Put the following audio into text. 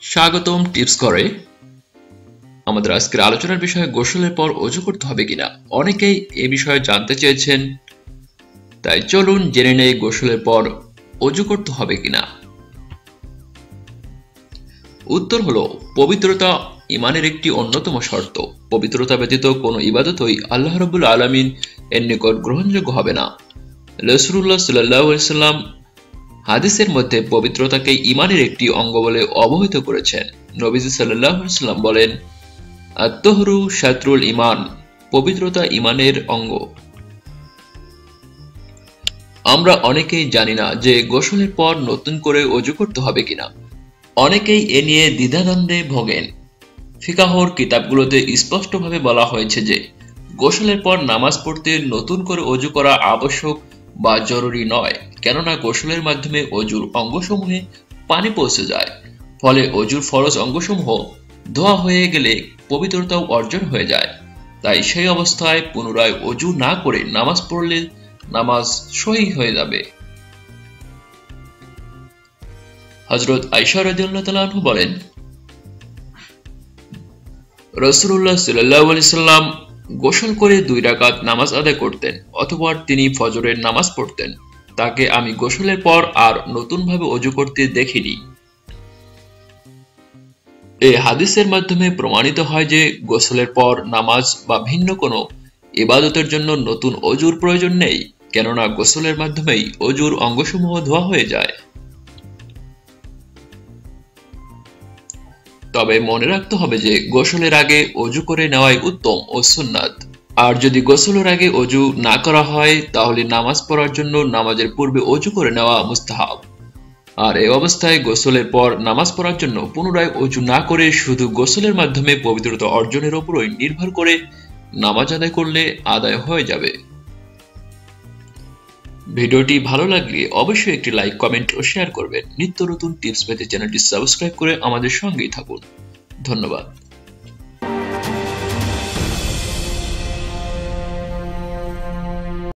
স্বাগতম টিপস করে। আমাদের আজকের আলোচনার বিষয়ে গোসলের পর অজু করতে হবে কিনা? অনেকেই এ বিষয়ে জানতে চেয়েছেন। তাই চলুন জেনে নেই গোসলের পর অজু করতে হবে কিনা। উত্তর হলো, পবিত্রতা ইমানের একটি অন্যতম শর্ত। পবিত্রতা ব্যতীত কোনো ইবাদতই আল্লাহ রবুল আলমিন এর নিকট গ্রহণযোগ্য হবে না। রসুল্লাহ সাল্লাম হাদিসের মধ্যে পবিত্রতাকে ইমানের একটি অঙ্গ বলে অবহিত করেছেন। নবীজি সাল্লাম বলেন আত্মহরু শাত্রুল ইমান পবিত্রতা ইমানের অঙ্গ। আমরা অনেকেই জানি না যে গোসলের পর নতুন করে অজু করতে হবে কিনা। অনেকেই এ নিয়ে দ্বিধাদ্বন্দ্বে ভোগেন। ফিকাহর কিতাবগুলোতে স্পষ্টভাবে বলা হয়েছে যে, গোসলের পর নামাজ পড়তে নতুন করে অজু করা আবশ্যক বা জরুরি নয়। কেননা গোসলের মাধ্যমে অজুর অঙ্গসমূহে পানি পৌঁছে যায়। ফলে অজুর ফরজ অঙ্গসমূহ ধোয়া হয়ে গেলে পবিত্রতাও অর্জন হয়ে যায়। তাই সেই অবস্থায় পুনরায় অজু না করে নামাজ পড়লে নামাজ সহি হয়ে যাবে। হজরত আইসা রাজু বলেন রসুল্লাহ সাল্লাম গোসল করে দুই রাকাত নামাজ আদায় করতেন, অথবা তিনি ফজরের নামাজ পড়তেন। তাকে আমি গোসলের পর আর নতুনভাবে অজু করতে দেখিনি। এই হাদিসের মাধ্যমে প্রমাণিত হয় যে গোসলের পর নামাজ বা ভিন্ন কোনো ইবাদতের জন্য নতুন অজুর প্রয়োজন নেই, কেননা গোসলের মাধ্যমেই অজুর অঙ্গসমূহ ধোয়া হয়ে যায়। তবে মনে রাখতে হবে যে গোসলের আগে অজু করে নেওয়াই উত্তম ও সুন্নাত। আর যদি গোসলের আগে অজু না করা হয়, তাহলে নামাজ পড়ার জন্য নামাজের পূর্বে অজু করে নেওয়া মুস্তাহাব। আর এই অবস্থায় গোসলের পর নামাজ পড়ার জন্য পুনরায় অজু না করে শুধু গোসলের মাধ্যমে পবিত্রতা অর্জনের উপরই নির্ভর করে নামাজ আদায় করলে আদায় হয়ে যাবে। ভিডিওটি ভালো লাগলে অবশ্যই একটি লাইক, কমেন্ট ও শেয়ার করবেন। নিত্য নতুন টিপস পেতে চ্যানেলটি সাবস্ক্রাইব করে আমাদের সঙ্গেই থাকুন। ধন্যবাদ।